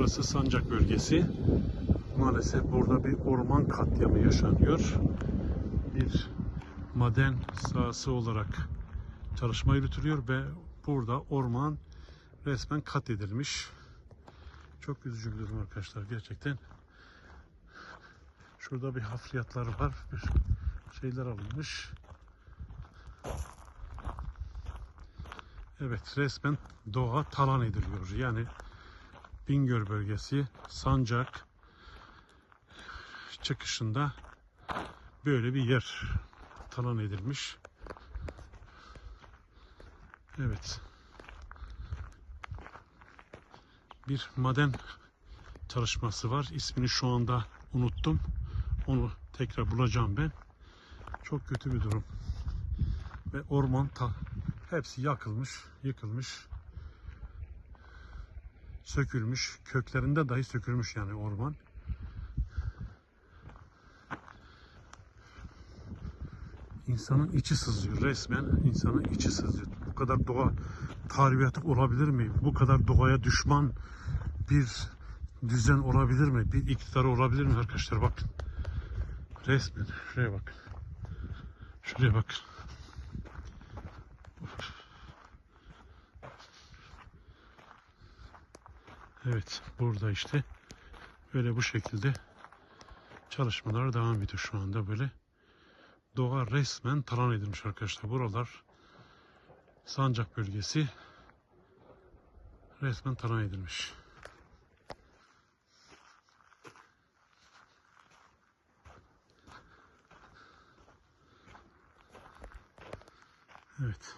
Burası Sancak bölgesi. Maalesef burada bir orman katliamı yaşanıyor. Bir maden sahası olarak çalışma yürütülüyor ve burada orman resmen katledilmiş. Çok üzücü bir durum arkadaşlar gerçekten. Şurada bir hafriyatlar var. Bir şeyler alınmış. Evet resmen doğa talan ediliyor. Yani Bingöl bölgesi Sancak çıkışında böyle bir yer talan edilmiş. Evet. Bir maden çalışması var. İsmini şu anda unuttum. Onu tekrar bulacağım ben. Çok kötü bir durum. Ve orman ta hepsi yakılmış, yıkılmış. Sökülmüş. Köklerinde dahi sökülmüş yani orman. İnsanın içi sızlıyor resmen. insanın içi sızlıyor. Bu kadar doğa tarihiyatı olabilir mi? Bu kadar doğaya düşman bir düzen olabilir mi? Bir iktidar olabilir mi arkadaşlar? Bakın. Resmen. Şuraya bak. Şuraya bak. Evet. Burada işte böyle bu şekilde çalışmalar devam ediyor şu anda böyle. Doğa resmen talan edilmiş arkadaşlar. Buralar Sancak bölgesi resmen talan edilmiş. Evet.